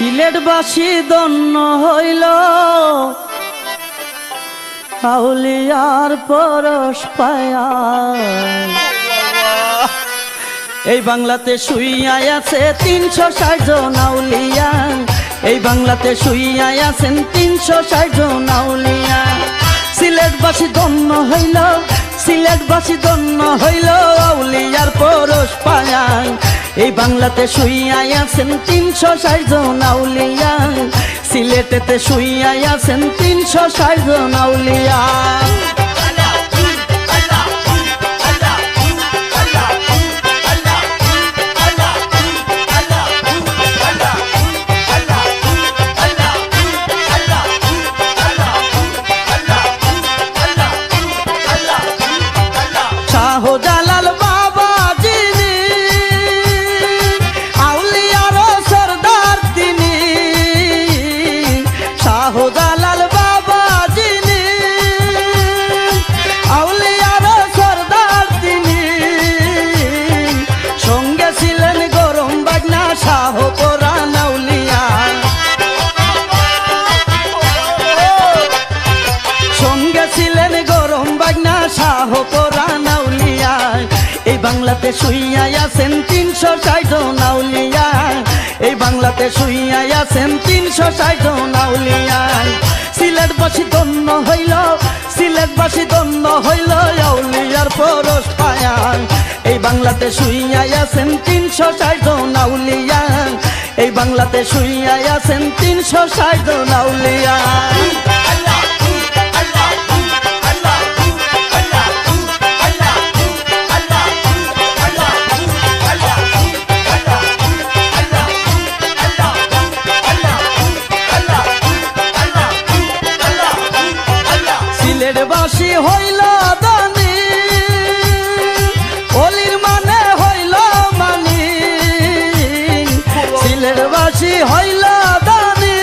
সিলেটবাসী দন্য হইল। আউলিয়ার পরশ পায়া। এই বাংলাতে শুইয়াই আছে তিনশো ষাট জন আউলিয়া। এই বাংলাতে শুইয়াই আছেন তিনশো ষাট জন আউলিয়া। সিলেটবাসী দন্য হইল। সিলেটবাসী জন্য হইল আউলিয়ার পরশ পায়া এই বাংলাতে শুইয়াই আছেন তিনশো ষাট জন আউলিয়া। সিলেটেতে শুইয়াই আছেন তিনশো ষাট জন আউলিয়া। এই বাংলাতে শুইয়াই আছেন তিনশো ষাট নাউলিয়া এই বাংলাতে শুইয়াই আছেন তিনশো ষাট নাউলিয়া সিলেট বাসী দন্য হইল, সিলেট বাসী দন্য হইল আউলিয়ার পরশ পায়া এই বাংলাতে শুইয়াই আছেন তিনশো ষাট নাউলিয়া এই বাংলাতে শুইয়াই আছেন তিনশো ষাট নাউলিয়া সিলেট বাসী হইল দানি,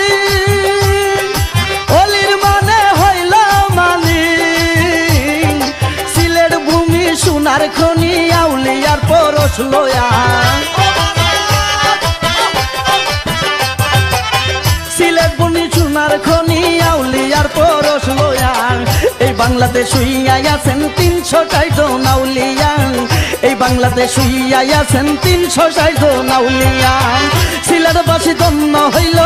অলির মানে হইল মানি। সিলেট ভূমি সোনার খনি, আউলিয়ার পরশ লয়া। সিলেট বনি চুনার খনি, আউলিয়ার পরশ লয়া। এই বাংলাতে শুইয়াই আছেন তিনশো ষাট নাউলিয়া বাংলাতে শুইয়াই আছেন তিনশো ষাট নাউলিয়া সিলেটবাসী দন্য হইল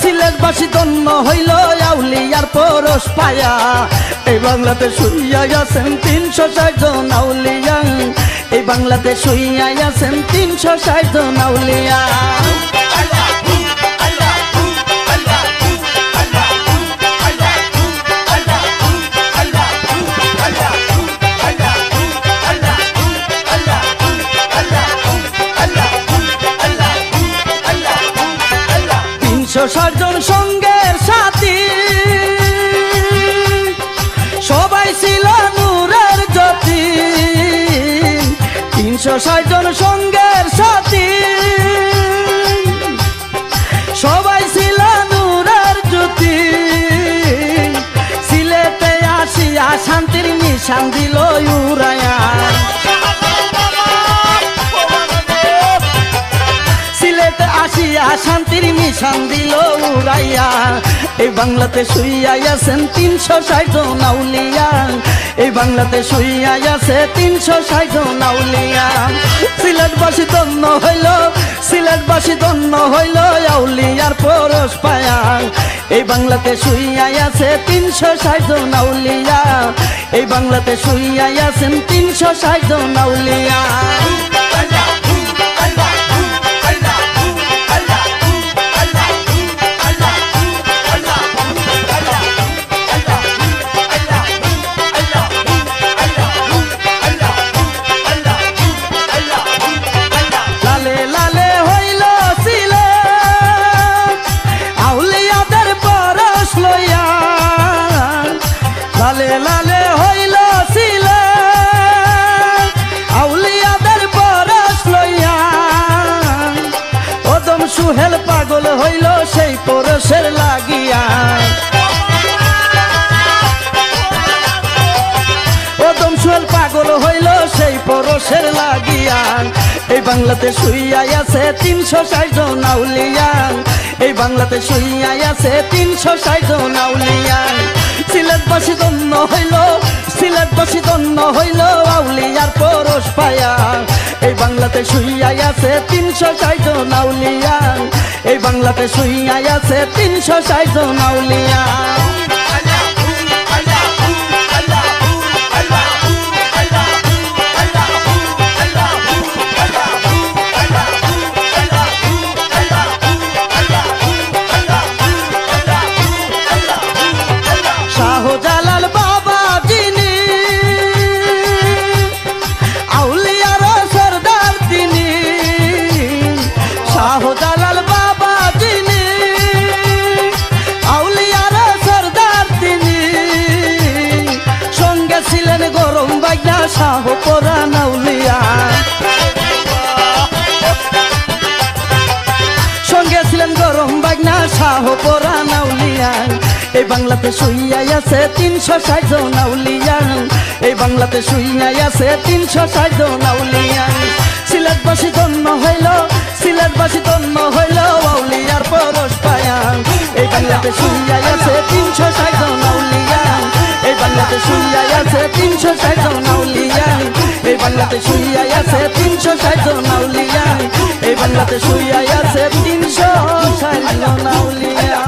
সিলেটবাসী দন্য হইল, আউলিয়ার পরশ পায়া। এই বাংলাতে শুইয়াই আছেন তিনশো ষাট নাউলিয়া এই বাংলাতে শুইয়াই আছেন তিনশো ষাট নাউলিয়া তিনশো ষাট জন সঙ্গের সাথী। সবাই ছিল নূরের জ্যোতি। তিনশো ষাট জন সঙ্গের সাথী। সবাই ছিল নূরের জ্যোতি। সিলেটে আসিয়া শান্তির নিশান দিল উড়ায়া শান্তির নিশান দিল উড়াইয়া। এই বাংলাতে শুইয়াই আছেন তিনশো ষাট নাউলিয়া এই বাংলাতে শুইয়াই আছে তিনশো ষাট নাউলিয়া সিলেটবাসী দন্য হইল, সিলেটবাসী দন্য হইল আউলিয়ার পরশ পায়া। এই বাংলাতে শুইয়াই আছে তিনশো ষাট নাউলিয়া এই বাংলাতে শুইয়াই আছেন তিনশো ষাট নাউলিয়া লালে হইল ছিলে আউলিয়াদের পরশ লইয়া। ওদম সুহেল পাগল হইল সেই পরশের লাগিয়া। ওদম সুহেল হইল সেই পরশের লাগিয়া। এই বাংলাতে শুইয়াই আছে তিনশো ষাট জন নাউলিয়া এই বাংলাতে শুইয়াই আছে তিনশো ষাট জন নাউলিয়া সিলেটবাসী ধন্য হইল সিলেটবাসী ধন্য হইল, আউলিয়ার পরশ পায়া। এই বাংলাতে শুইয়াই আছে তিনশো ষাট জন আউলিয়া। এই বাংলাতে শুইয়াই আছে তিনশো ষাট জন আউলিয়া। এই বাংলাতে শুইয়াই আছে তিনশো ষাট জন আউলিয়া। এই বাংলাতে শুইয়াই আছে তিনশো ষাট জন আউলিয়া। সিলেটবাসী জন্ম হইল, সিলেটবাসী জন্ম হইল আউলিয়ার পরশ পায়া। এই বাংলাতে শুইয়াই আছে তিনশো ষাট জন আউলিয়া। এই বাংলাতে শুইয়াই আছে তিনশো ষাট জন আউলিয়া। এই বাংলাতে শুইয়াই আছে তিনশো ষাট জন আউলিয়া। এই বাংলাতে শুইয়াই আছে তিনশো ষাট জন আউলিয়া।